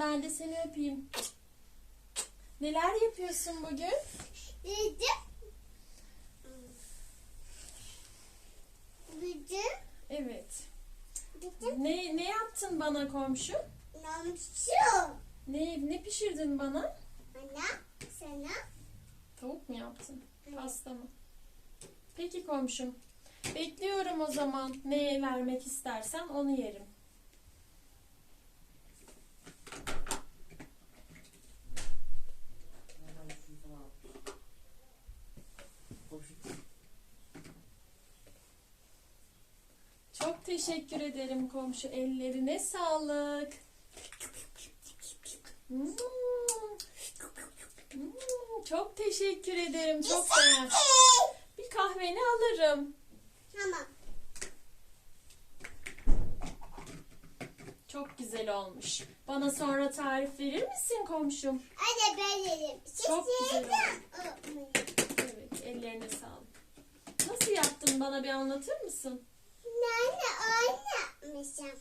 ben de seni öpeyim. Neler yapıyorsun bugün? Büyüdü. Büyüdü. Evet. Büyüdü. Ne ne yaptın bana komşu? Namşu. Ne ne pişirdin bana? Ana sana. Tavuk mu yaptın? Pasta mı? Peki komşum. Bekliyorum o zaman. Neye vermek istersen onu yerim. Çok teşekkür ederim komşu. Ellerine sağlık. Hmm. Hmm, Çok teşekkür ederim. Çok beğendim. Bir kahveni alırım. Tamam. Çok güzel olmuş. Bana sonra tarif verir misin komşum? Hadi ben yerim. Çok güzel Sesini Evet, ellerine sağlık. Nasıl yaptın bana bir anlatır mısın? Nane oynatmışım.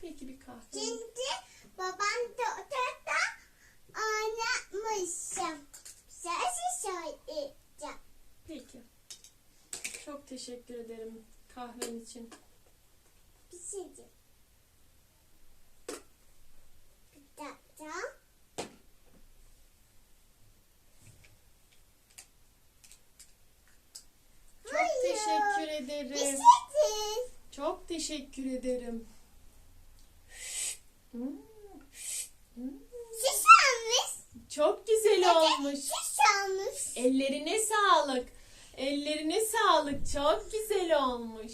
Peki bir kahve. Şimdi babam da odada oynatmışım. Sesi söyleyeceğim. Peki. Çok teşekkür ederim kahven için. Bir şey diyeyim. Bir dakika. Çok Hayır. teşekkür Bir şey ederim. değil. Çok teşekkür ederim. Hmm. Hmm. Almış. Çok güzel olmuş. Almış. Ellerine sağlık. Ellerine sağlık. Çok güzel olmuş.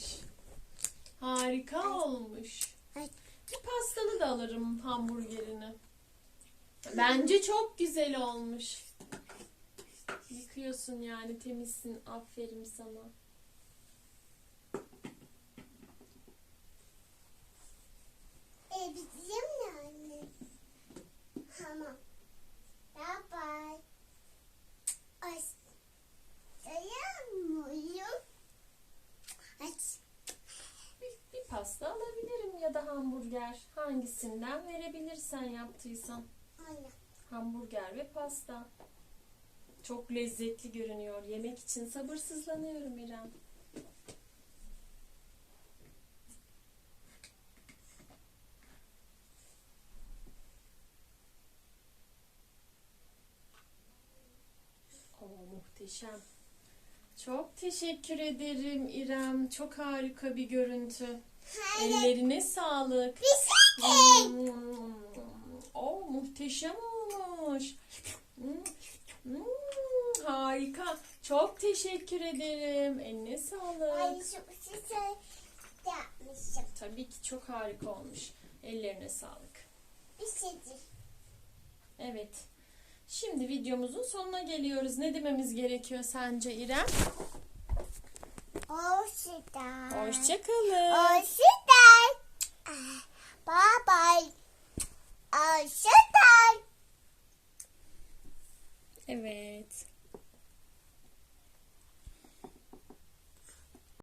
Harika olmuş. Ay. Bir pastanı da alırım hamburgerini. Bence çok güzel olmuş. Yıkıyorsun yani temizsin. Aferin sana. Bizim ne anne? Tamam. Bye bye. Ay. Dayanmıyorum. Aç. Bir, bir pasta alabilirim ya da hamburger. Hangisinden verebilirsen yaptıysan. Anne. Hamburger ve pasta. Çok lezzetli görünüyor. Yemek için sabırsızlanıyorum İrem. Oo, muhteşem. Çok teşekkür ederim İrem. Çok harika bir görüntü. Hayır. Ellerine sağlık. Bir şey muhteşem olmuş. Hmm. Harika. Çok teşekkür ederim. Eline Ay sağlık. yapmışım. Tabii ki çok harika olmuş. Ellerine sağlık. Bir şey değil. Evet. Şimdi videomuzun sonuna geliyoruz. Ne dememiz gerekiyor sence İrem? Hoşçakal. Hoşçakalın. Hoşçakal. Bye bye. Hoşçakal. Evet.